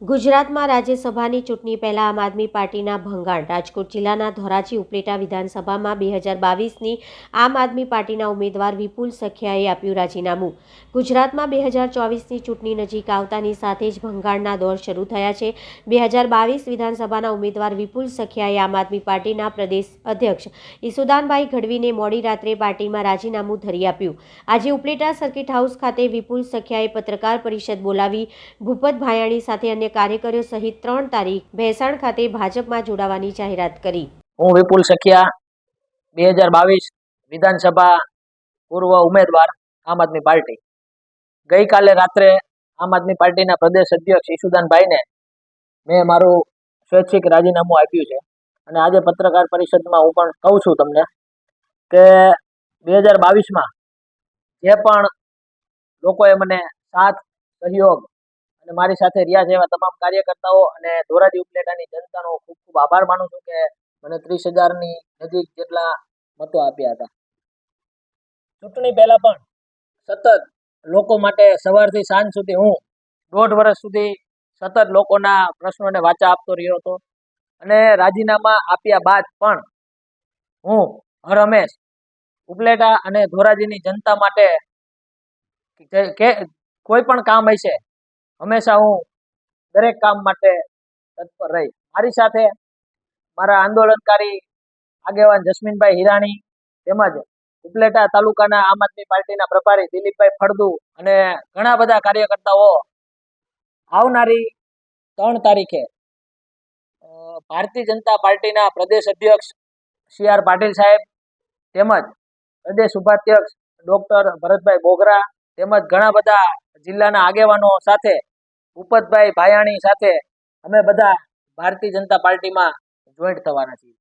ગુજરાતમાં રાજ્યસભાની ચૂંટણી પહેલા આમ આદમી પાર્ટીના ભંગાણ. રાજકોટ જિલ્લાના ધોરાજી ઉપલેટા વિધાનસભામાં બે હજાર બાવીસની આમ આદમી પાર્ટીના ઉમેદવાર વિપુલ સખિયાએ આપ્યું રાજીનામું. ગુજરાતમાં બે હજાર ચોવીસની ચૂંટણી નજીક આવતાની સાથે જ ભંગાણના દોર શરૂ થયા છે. બે હજાર બાવીસ વિધાનસભાના ઉમેદવાર વિપુલ સખિયાએ આમ આદમી પાર્ટીના પ્રદેશ અધ્યક્ષ ઈસુદાનભાઈ ગઢવીને મોડી રાત્રે પાર્ટીમાં રાજીનામું ધરી આપ્યું. આજે ઉપલેટા સર્કિટ હાઉસ ખાતે વિપુલ સખિયાએ પત્રકાર પરિષદ બોલાવી ભૂપત ભાયાણી સાથે અન્ય કાર્યકરો સહિત ત્રણ તારીખ ભેસાણ ખાતે ભાજપમાં જોડાવાની જાહેરાત કરી. હું વિપુલ સખિયા, બે હજાર બાવીસ વિધાનસભા પૂર્વ ઉમેદવાર આમ આદમી પાર્ટી. ગઈકાલે રાત્રે આમ આદમી પાર્ટીના પ્રદેશ અધ્યક્ષ ઈશુદાનભાઈને મેં મારું સ્વૈચ્છિક રાજીનામું આપ્યું છે. અને આજે પત્રકાર પરિષદમાં હું પણ કહું છું તમને કે બે હજાર બાવીસમાં જે પણ લોકોએ મને સાથ, સહયોગ અને મારી સાથે રહ્યા એવા તમામ કાર્યકર્તાઓ અને ધોરાજી ઉપલેટાની જનતાનો ખૂબ ખૂબ આભાર માનું છું કે મને ત્રીસ હજારની નજીક જેટલા મતો આપ્યા હતા. ચૂંટણી પહેલાં પણ સતત લોકો માટે સવારથી સાંજ સુધી હું દોઢ વર્ષ સુધી સતત લોકોના પ્રશ્નોને વાચા આપતો રહ્યો હતો અને રાજીનામા આપ્યા બાદ પણ હું હર હંમેશ ઉપલેટા અને ધોરાજીની જનતા માટે કોઈ પણ કામ હશે હંમેશા હું દરેક કામ માટે તત્પર રહી. મારી સાથે મારા આંદોલનકારી આગેવાન જસ્મીનભાઈ હિરાણી તેમજ ઉપલેટા તાલુકાના આમ આદમી પાર્ટીના પ્રભારી દિલીપભાઈ ફળદુ અને ઘણા બધા કાર્યકર્તાઓ આવનારી ત્રણ તારીખે ભારતીય જનતા પાર્ટીના પ્રદેશ અધ્યક્ષ સી આર પાટીલ સાહેબ તેમજ પ્રદેશ ઉપાધ્યક્ષ ડોક્ટર ભરતભાઈ બોગરા તેમજ ઘણા બધા જિલ્લાના આગેવાનો સાથે ભૂપતભાઈ ભાયાણી સાથે અમે બધા ભારતીય જનતા પાર્ટીમાં જોઈન્ટ થવાના છીએ.